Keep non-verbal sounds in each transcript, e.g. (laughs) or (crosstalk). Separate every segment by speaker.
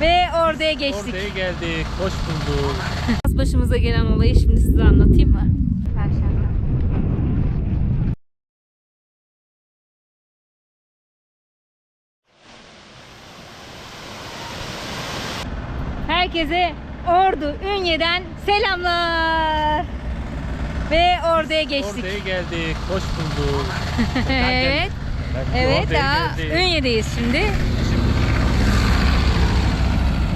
Speaker 1: Ve oraya geçtik.
Speaker 2: Oraya geldik. Hoş bulduk. (laughs)
Speaker 1: Başımıza gelen olayı şimdi size anlatayım mı? Perşembe. Herkese Ordu Ünye'den selamlar. Ve Ordu'ya geçtik.
Speaker 2: Oraya geldik. Hoş bulduk. (laughs)
Speaker 1: evet. Evet daha
Speaker 2: geldik.
Speaker 1: Ünye'deyiz şimdi.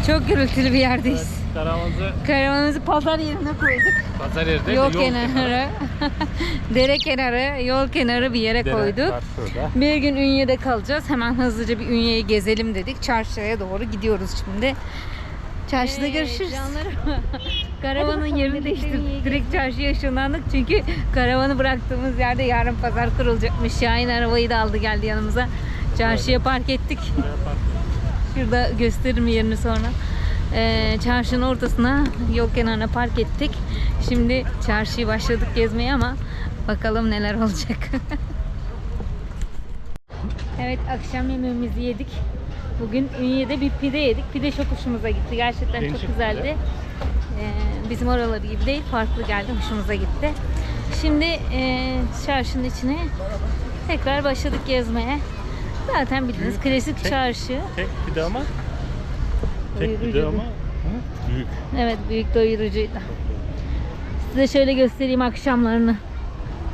Speaker 1: Çok gürültülü bir yerdeyiz.
Speaker 2: Evet, Karavanımızı
Speaker 1: Karavanımızı pazar yerine koyduk.
Speaker 2: pazar yerde
Speaker 1: Yol kenarı, (laughs) dere kenarı, yol kenarı bir yere
Speaker 2: Dere
Speaker 1: koyduk.
Speaker 2: var şurada.
Speaker 1: Bir gün Ünye'de kalacağız. Hemen hızlıca bir Ünye'yi gezelim dedik. Çarşıya doğru gidiyoruz şimdi. Çarşıda görüşürüz. (laughs) Karavanın yerini değiştirdik. Direkt çarşıya ışınlandık. Çünkü karavanı bıraktığımız yerde yarın pazar kurulacakmış. Şahin arabayı da aldı geldi yanımıza. Çarşıya park ettik.
Speaker 2: Buraya park ettik.
Speaker 1: Şurada gösteririm yerini sonra. Ee, çarşının ortasına yol kenarına park ettik. Şimdi çarşıyı başladık gezmeye ama bakalım neler (laughs) olacak. evet akşam yemeğimizi yedik. Bugün Ünye'de bir pide yedik. Pide çok hoşumuza gitti. Gerçekten
Speaker 2: Değişik
Speaker 1: çok güzeldi. Ee, bizim oraları gibi değil. Farklı geldi. Hoşumuza gitti. Şimdi e, çarşının içine tekrar başladık gezmeye. Zaten bildiğiniz klasik
Speaker 2: Tek-
Speaker 1: çarşı.
Speaker 2: Tek bir de ama. Tek bir de
Speaker 1: Doyurucu.
Speaker 2: ama. Büyük.
Speaker 1: Evet büyük doyurucuydu. Size şöyle göstereyim akşamlarını.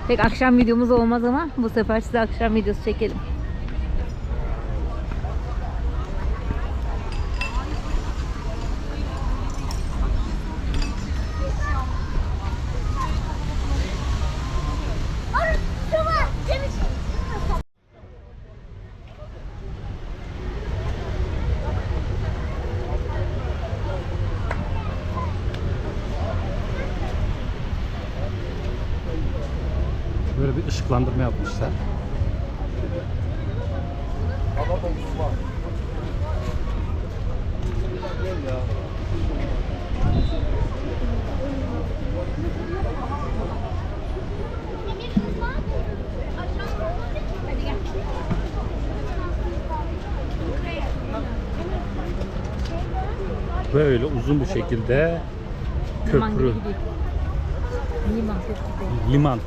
Speaker 1: Pek akşam videomuz olmaz ama bu sefer size akşam videosu çekelim.
Speaker 2: Böyle uzun bir şekilde köprü.
Speaker 1: Liman
Speaker 2: liman.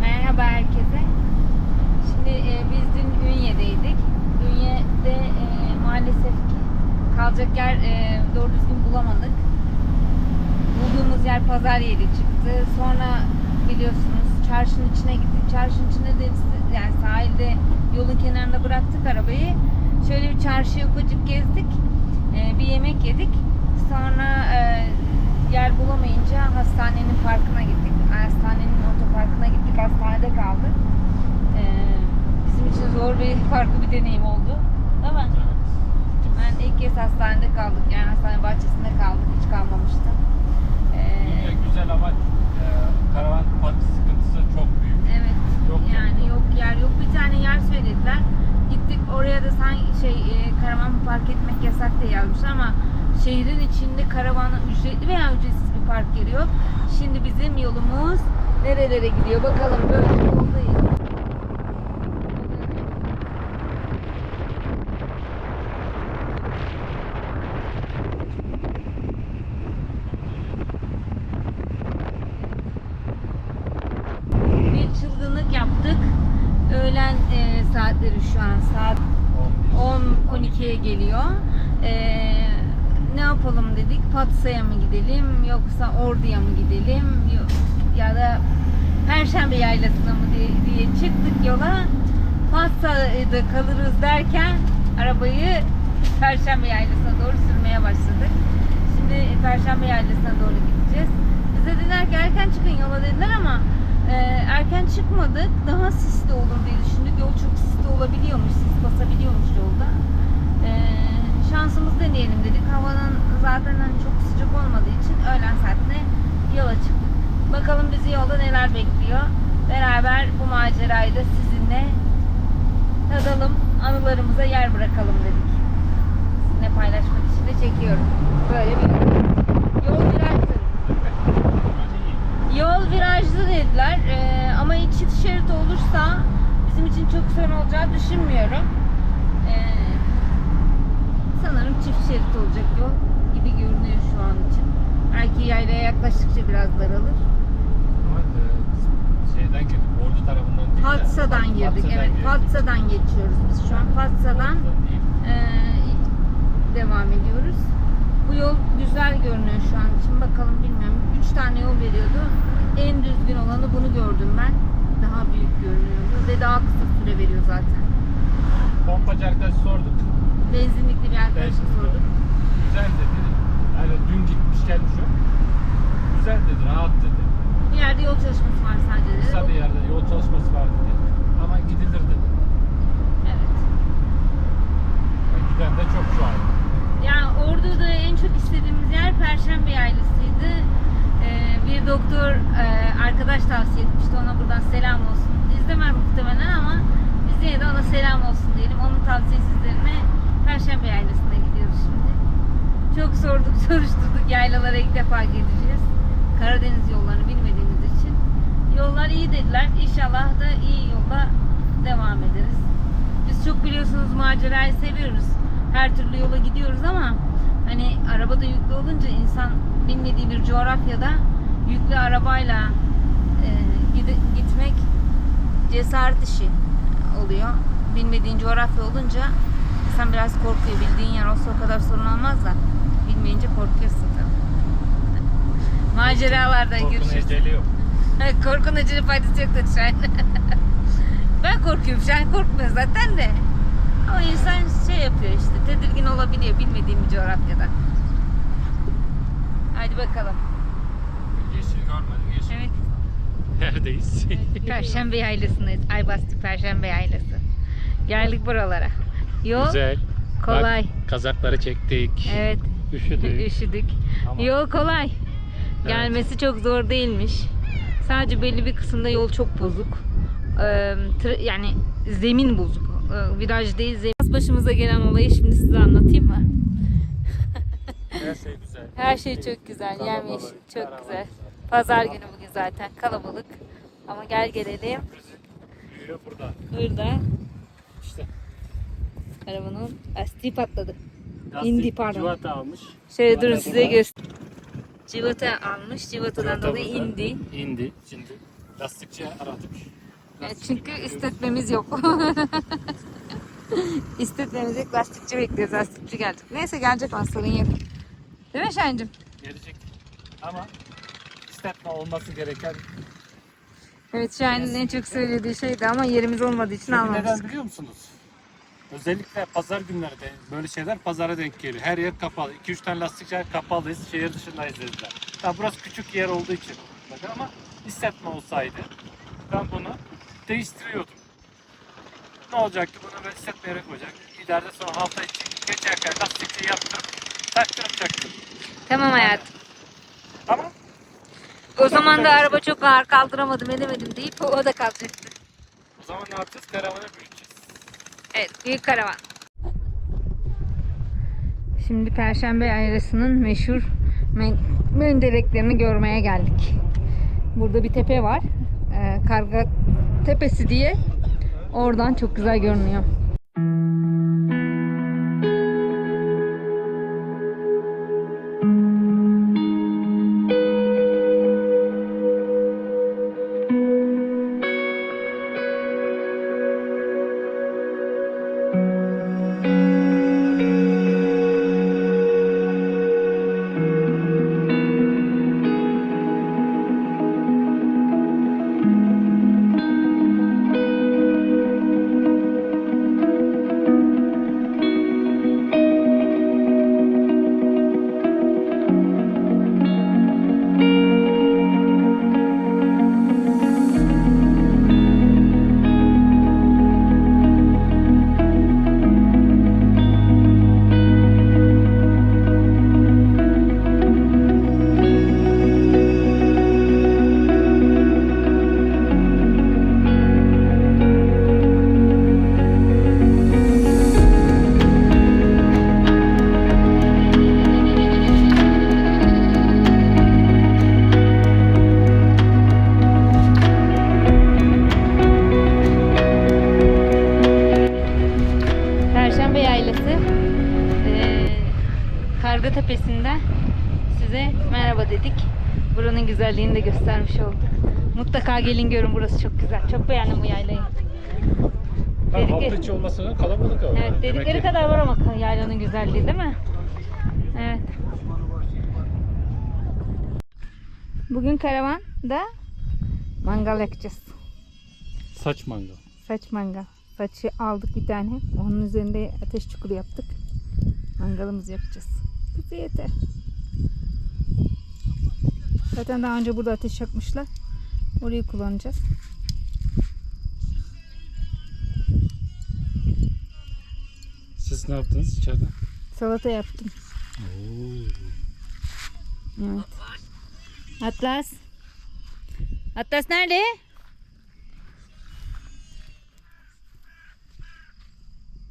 Speaker 1: Merhaba herkese. Şimdi e, biz dün Ünye'deydik. Ünye'de e, maalesef ki kalacak yer e, doğru düzgün bulamadık. Bulduğumuz yer pazar yeri çıktı. Sonra biliyorsunuz çarşının içine gittik. Çarşının içine de yani sahilde yolun kenarında bıraktık arabayı. Şöyle bir çarşı ufacık gezdik. E, bir yemek yedik. Sonra e, yer bulamayınca hastanenin parkına gittik. Hastanenin otoparkına gittik. Hastanede kaldık. E, bizim için zor bir (laughs) farklı bir deneyim oldu. Değil mi? Ben ilk kez hastanede kaldık. Yani hastane bahçesinde kaldık. Hiç kalmamıştım. E,
Speaker 2: Ünye güzel ama e, karavan park sıkıntısı çok büyük.
Speaker 1: Evet.
Speaker 2: Yok
Speaker 1: yani yok yer yok. Bir tane yer söylediler. Gittik oraya da sanki şey e, karavan park etmek yasak diye yazmışlar ama şehrin içinde karavana ücretli veya ücretsiz bir park yeri yok. Şimdi bizim yolumuz nerelere gidiyor bakalım böyle yoldayız. Bir çılgınlık yaptık. Öğlen e, saatleri şu an saat 10-12'ye geliyor. E, ne yapalım dedik? Patsa'ya mı gidelim yoksa Ordu'ya mı gidelim ya da Perşembe Yaylası'na mı diye, diye çıktık yola. Patsa'da kalırız derken arabayı Perşembe Yaylası'na doğru sürmeye başladık. Şimdi Perşembe Yaylası'na doğru gideceğiz. Bize dediler ki erken çıkın yola dediler ama e, erken çıkmadık. Daha sisli olur diye düşündük. Yol çok sisli olabiliyormuş. Sis basabiliyormuş yolda. E, şansımız deneyelim dedik. Havanın zaten hani çok sıcak olmadığı için öğlen saatine yola çıktık. Bakalım bizi yolda neler bekliyor. Beraber bu macerayı da sizinle ya da videolarımıza yer bırakalım dedik. Sizinle paylaşmak için de çekiyorum. Böyle bir yol virajlı. Yol virajlı dediler Ee, ama çift şerit olursa bizim için çok sorun olacağı düşünmüyorum. Sanırım çift şerit olacak yol gibi görünüyor şu an için. Belki yaylaya yaklaştıkça biraz daralır.
Speaker 2: Ama e, şeyden girdik. Ordu tarafından değil de.
Speaker 1: Fatsa'dan girdik.
Speaker 2: Fatsa'dan
Speaker 1: Evet,
Speaker 2: girdik.
Speaker 1: Fatsa'dan geçiyoruz biz şu an. Fatsa'dan. Ee, devam ediyoruz. Bu yol güzel görünüyor şu an için. Bakalım bilmiyorum. Üç tane yol veriyordu. En düzgün olanı bunu gördüm ben. Daha büyük görünüyordu ve daha kısa süre veriyor zaten.
Speaker 2: Pompacı arkadaş sorduk.
Speaker 1: Benzinlikli bir arkadaşa sordum.
Speaker 2: Güzel dedi. Yani dün gitmiş gelmiş o. Güzel dedi, rahat dedi.
Speaker 1: Bir yerde yol çalışması var sadece dedi.
Speaker 2: Kısa bir yerde yol çalışması var dedi. Ama gidilir dedi.
Speaker 1: Evet.
Speaker 2: Yani giden de çok şu an.
Speaker 1: Yani Ordu'da en çok istediğimiz yer Perşembe Yaylası'ydı. Ee, bir doktor e, arkadaş tavsiye etmişti. Ona buradan selam olsun. İzlemez muhtemelen ama biz yine de ona selam olsun diyelim. Onun tavsiyesi üzerine Perşembe Yaylası'na gidiyoruz şimdi. Çok sorduk, (laughs) soruşturduk. Yaylalara ilk defa gideceğiz. Karadeniz yollarını bilmediğimiz için. Yollar iyi dediler. İnşallah da iyi yolla devam ederiz. Biz çok biliyorsunuz macerayı seviyoruz. Her türlü yola gidiyoruz ama hani arabada yüklü olunca insan bilmediği bir coğrafyada yüklü arabayla e, gitmek cesaret işi oluyor. Bilmediğin coğrafya olunca insan biraz korkuyor. Bildiğin yer olsa o kadar sorun olmaz da bilmeyince korkuyorsun tabii. Maceralarda
Speaker 2: Korkunun
Speaker 1: görüşürüz.
Speaker 2: eceli yok. (laughs)
Speaker 1: Korkun acele faydası yok dedi Şahin. (laughs) ben korkuyorum. Şahin korkmuyor zaten de. Ama insan şey yapıyor işte. Tedirgin olabiliyor bilmediğim bir coğrafyada. Hadi bakalım.
Speaker 2: Yeşil görmedim, yeşil.
Speaker 1: Evet.
Speaker 2: Neredeyiz? (laughs)
Speaker 1: Perşembe yaylasındayız. Aybastı Perşembe yaylası. Geldik buralara. Yol
Speaker 2: Güzel.
Speaker 1: kolay.
Speaker 2: Bak, kazakları çektik.
Speaker 1: Evet.
Speaker 2: Üşüdük. (laughs)
Speaker 1: Üşüdük.
Speaker 2: Ama-
Speaker 1: Yol kolay. Gelmesi çok zor değilmiş. Sadece belli bir kısımda yol çok bozuk. Ee, yani zemin bozuk. Ee, viraj değil zemin. Başımıza gelen olayı şimdi size anlatayım mı?
Speaker 2: Her şey güzel.
Speaker 1: Her şey çok güzel. Yemyeşil çok güzel.
Speaker 2: güzel.
Speaker 1: Pazar günü bugün zaten kalabalık. Ama gel gelelim.
Speaker 2: Burada.
Speaker 1: Burada. Arabanın lastiği patladı.
Speaker 2: lastik
Speaker 1: İndi, pardon.
Speaker 2: Civata almış.
Speaker 1: Şöyle
Speaker 2: Civata
Speaker 1: durun size göster. Civata almış. Civatadan
Speaker 2: Civata
Speaker 1: dolayı indi.
Speaker 2: İndi. Şimdi lastikçi aradık. Lastikçi
Speaker 1: çünkü
Speaker 2: bekliyoruz.
Speaker 1: istetmemiz yok. (laughs) istetmemiz yok. Lastikçi bekliyoruz. Lastikçi gelecek. Neyse gelecek ama sorun yok. Değil mi Şahin'cim?
Speaker 2: Gelecek. Ama istetme olması gereken
Speaker 1: Evet Şahin'in en çok söylediği şeydi ama yerimiz olmadığı için
Speaker 2: Çünkü neden
Speaker 1: almamıştık.
Speaker 2: biliyor musunuz? Özellikle pazar günleri de böyle şeyler pazara denk geliyor. Her yer kapalı. 2-3 tane lastikçi yer kapalıyız. Şehir dışındayız dediler. Ya burası küçük yer olduğu için. Bakın ama hissetme olsaydı ben bunu değiştiriyordum. Ne olacaktı? Bunu böyle hissetme yere koyacak. İleride sonra hafta içi geçerken lastikçiyi yaptırıp taktıracaktım.
Speaker 1: Tamam hayatım.
Speaker 2: Ama
Speaker 1: O zaman da araba çok ağır kaldıramadım edemedim deyip o da kalacaktı.
Speaker 2: o zaman ne yapacağız? Karavanı büyüteceğiz.
Speaker 1: Evet büyük karavan. Şimdi Perşembe Yaylası'nın meşhur men mendereklerini görmeye geldik. Burada bir tepe var. Ee, Karga Tepesi diye. Oradan çok güzel görünüyor. Mutlaka gelin görün burası çok güzel. Çok beğendim bu yaylayı.
Speaker 2: Ha,
Speaker 1: Dedik-
Speaker 2: hafta içi olmasına kalabalık ama.
Speaker 1: Evet dedikleri kadar var ama yaylanın güzelliği değil mi? Evet. Bugün karavanda mangal yakacağız.
Speaker 2: Saç mangal.
Speaker 1: Saç mangal. Saçı aldık bir tane. Onun üzerinde ateş çukuru yaptık. Mangalımızı yapacağız. Bize yeter. Zaten daha önce burada ateş yakmışlar. Orayı kullanacağız.
Speaker 2: Siz ne yaptınız içeride?
Speaker 1: Salata yaptım. Evet. Atlas. Atlas nerede?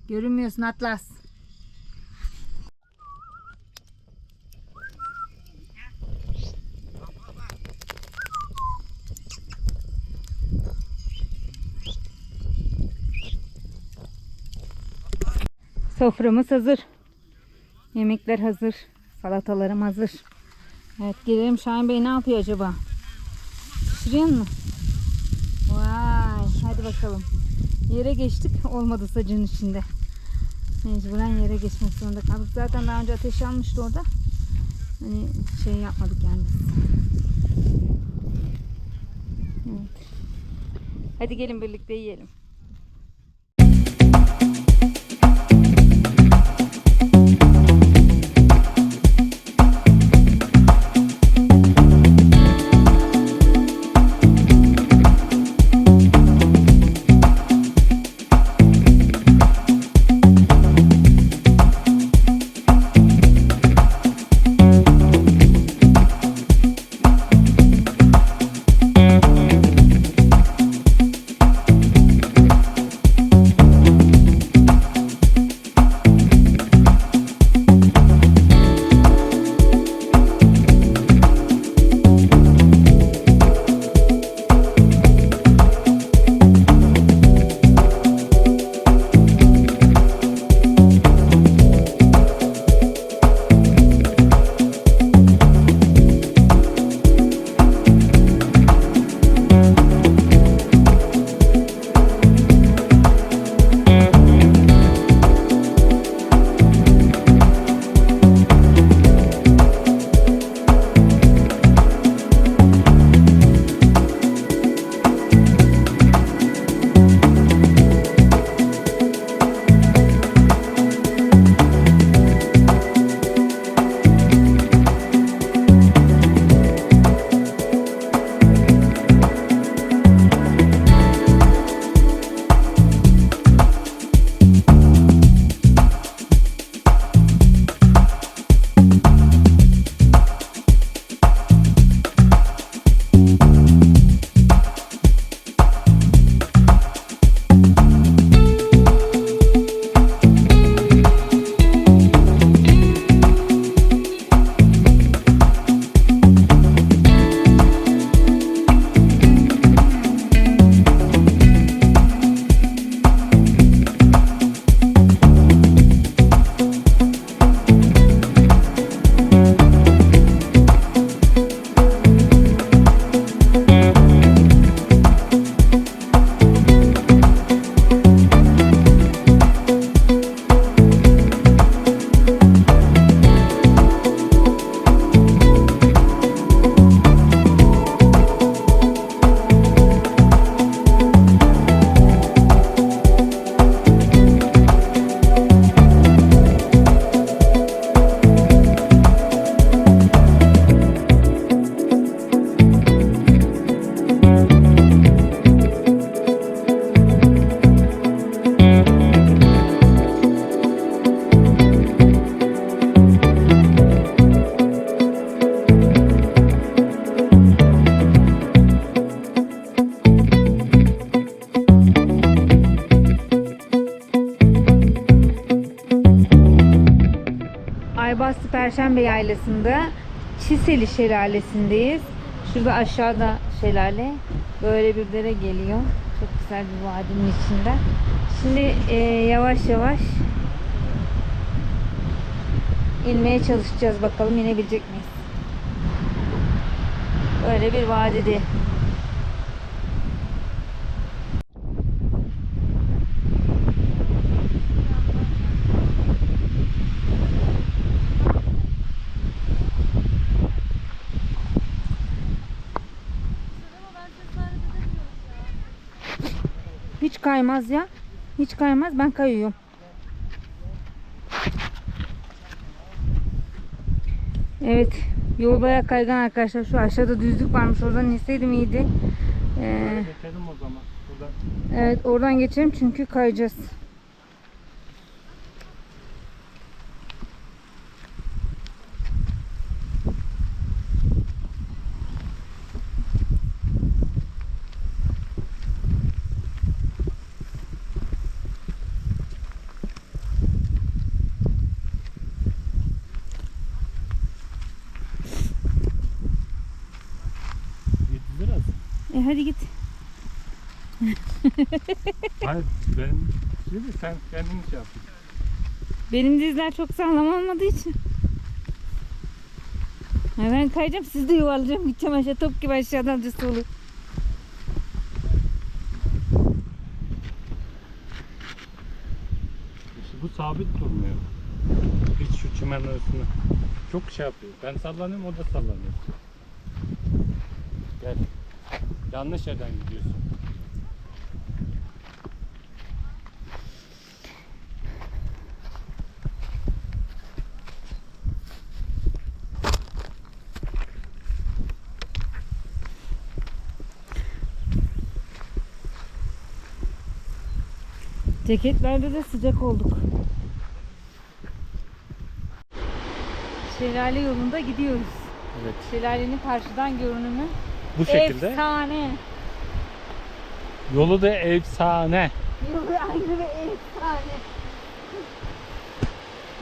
Speaker 1: Görünmüyorsun Atlas. Soframız hazır. Yemekler hazır. Salatalarım hazır. Evet gelelim Şahin Bey ne yapıyor acaba? Pişiriyor mu? Vay hadi bakalım. Yere geçtik olmadı sacın içinde. Mecburen yere geçmek zorunda kaldık. Zaten daha önce ateş yanmıştı orada. Hani şey yapmadık yani. Evet. Hadi gelin birlikte yiyelim. Yaylası'nda Çiseli Şelalesi'ndeyiz. Şurada aşağıda şelale. Böyle bir dere geliyor. Çok güzel bir vadinin içinde. Şimdi e, yavaş yavaş inmeye çalışacağız bakalım inebilecek miyiz? Böyle bir vadide. Hiç kaymaz ya. Hiç kaymaz. Ben kayıyorum. Evet. Yol bayağı kaygan arkadaşlar. Şu aşağıda düzlük varmış. Oradan inseydim iyiydi. Ee,
Speaker 2: Geçelim o zaman. Burada
Speaker 1: evet oradan geçelim çünkü kayacağız.
Speaker 2: gidilir az.
Speaker 1: E hadi git. (laughs)
Speaker 2: Hayır ben şimdi sen kendin şey yapın.
Speaker 1: Benim dizler çok sağlam olmadığı için. Ya ben kayacağım siz de yuvarlayacağım. Gideceğim aşağı top gibi aşağıdan düz olur.
Speaker 2: İşte bu sabit durmuyor. Hiç şu çimenin üstüne. Çok şey yapıyor. Ben sallanıyorum o da sallanıyor. Gel. Yanlış yerden gidiyorsun.
Speaker 1: Ceketlerde de sıcak olduk. Şelale yolunda gidiyoruz.
Speaker 2: Evet.
Speaker 1: Şelalenin karşıdan görünümü
Speaker 2: Bu şekilde.
Speaker 1: efsane.
Speaker 2: Yolu da efsane.
Speaker 1: Yolu ayrı ve efsane.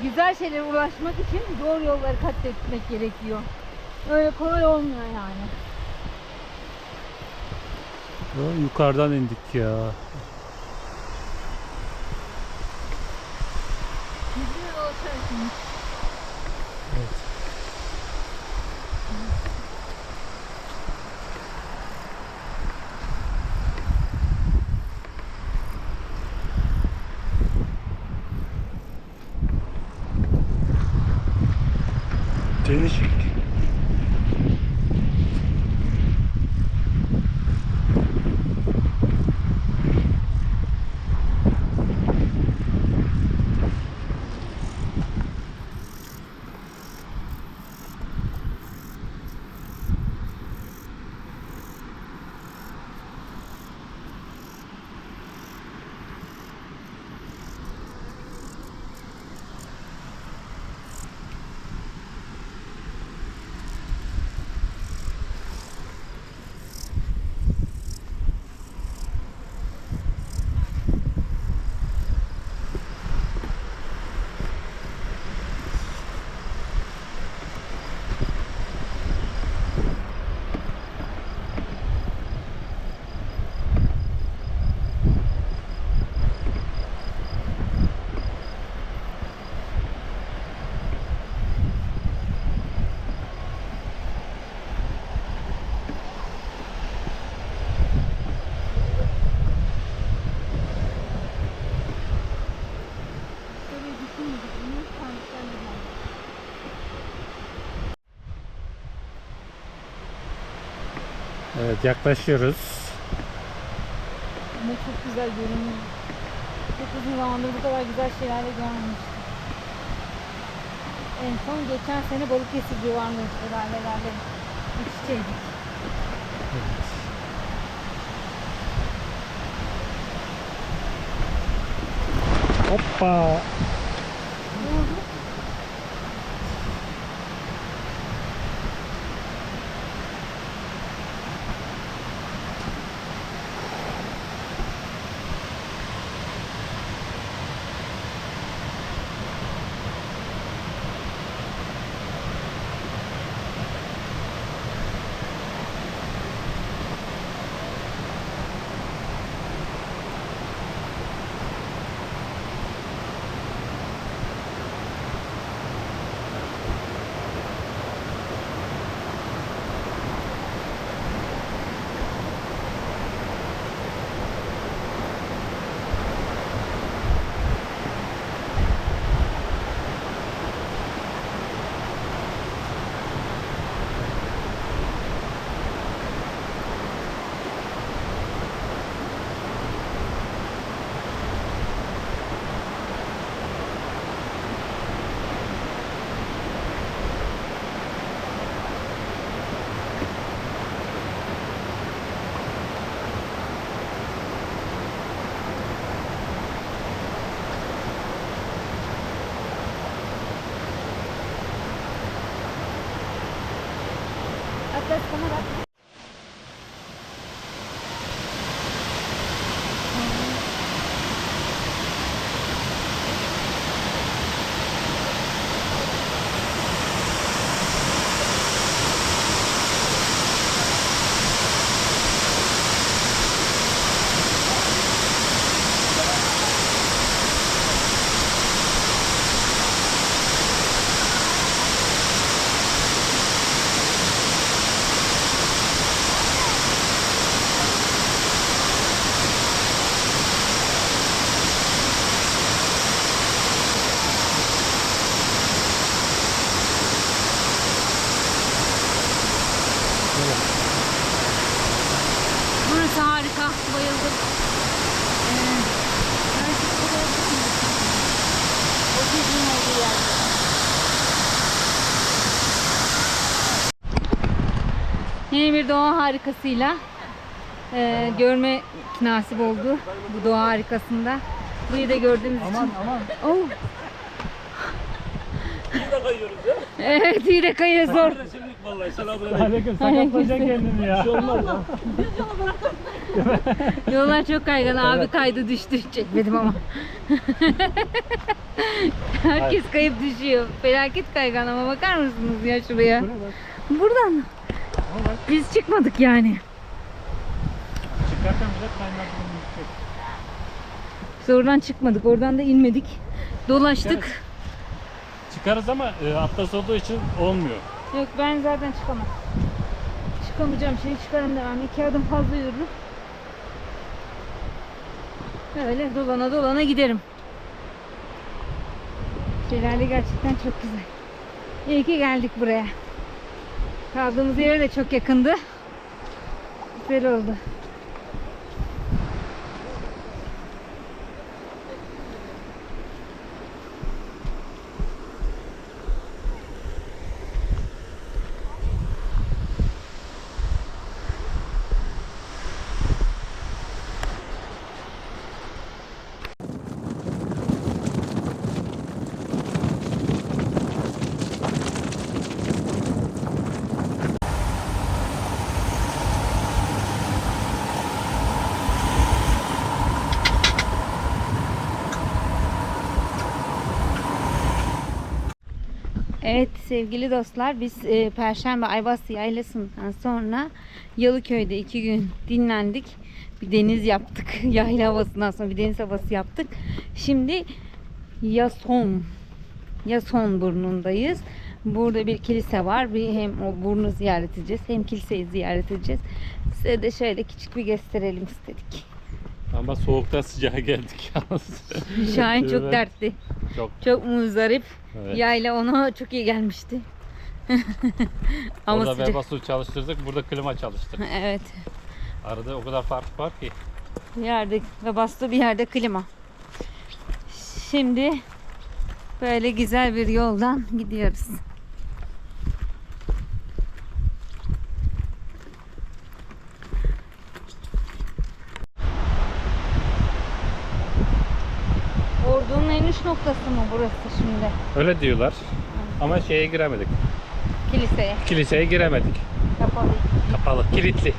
Speaker 1: Güzel şeylere ulaşmak için doğru yolları kat etmek gerekiyor. Öyle kolay olmuyor yani.
Speaker 2: Ya, yukarıdan indik ya.
Speaker 1: Güzel ulaşarsınız.
Speaker 2: Evet yaklaşıyoruz.
Speaker 1: Ama çok güzel görünüyor. Çok uzun zamandır bu kadar güzel şeyler de görmemiştim. En son geçen sene Balıkesir civarında şelalelerle iç içeydik.
Speaker 2: Hoppa.
Speaker 1: Harikasıyla e, görme nasip oldu bu doğa harikasında. Burayı da gördüğümüz için.
Speaker 2: aman.
Speaker 1: Oh. Evet iyi de kayıyor zor.
Speaker 3: Vallahi selamünaleyküm.
Speaker 2: Aleyküm sakatlayacak kendini ya.
Speaker 1: Yollar çok kaygan. Abi kaydı düştü. Çekmedim ama. Herkes kayıp düşüyor. Felaket kaygan ama bakar mısınız ya şuraya? Buradan. Biz çıkmadık yani.
Speaker 2: Çıkarken bile kaynatmanın yüksek.
Speaker 1: Biz oradan çıkmadık. Oradan da inmedik. Dolaştık.
Speaker 2: Evet. Çıkarız ama e, atlas olduğu için olmuyor.
Speaker 1: Yok ben zaten çıkamam. Çıkamayacağım şeyi çıkarım devam. İki adım fazla yürürüm. Böyle dolana dolana giderim. Şelale gerçekten çok güzel. İyi ki geldik buraya. Kaldığımız yere de çok yakındı. Güzel oldu. Evet sevgili dostlar biz e, Perşembe Ayvaz Yaylası'ndan sonra Yalıköy'de iki gün dinlendik. Bir deniz yaptık. (laughs) Yayla havasından sonra bir deniz havası yaptık. Şimdi Yason Yason burnundayız. Burada bir kilise var. Bir hem o burnu ziyaret edeceğiz hem kiliseyi ziyaret edeceğiz. Size de şöyle küçük bir gösterelim istedik.
Speaker 2: Ama soğuktan sıcağa geldik yalnız. (laughs)
Speaker 1: Şahin çok dertli.
Speaker 2: Çok.
Speaker 1: Çok muzdarip.
Speaker 2: Evet.
Speaker 1: Yayla ona çok iyi gelmişti. (laughs) Ama
Speaker 2: Orada
Speaker 1: sıcak.
Speaker 2: Webasu çalıştırdık, burada klima çalıştık. (laughs)
Speaker 1: Evet.
Speaker 2: Arada o kadar fark var ki.
Speaker 1: Bir yerde ve bastı bir yerde klima. Şimdi böyle güzel bir yoldan gidiyoruz. Ordu'nun en uç noktası mı burası şimdi?
Speaker 2: Öyle diyorlar. Ama şeye giremedik.
Speaker 1: Kiliseye.
Speaker 2: Kiliseye giremedik.
Speaker 1: Kapalı.
Speaker 2: Kapalı, kilitli.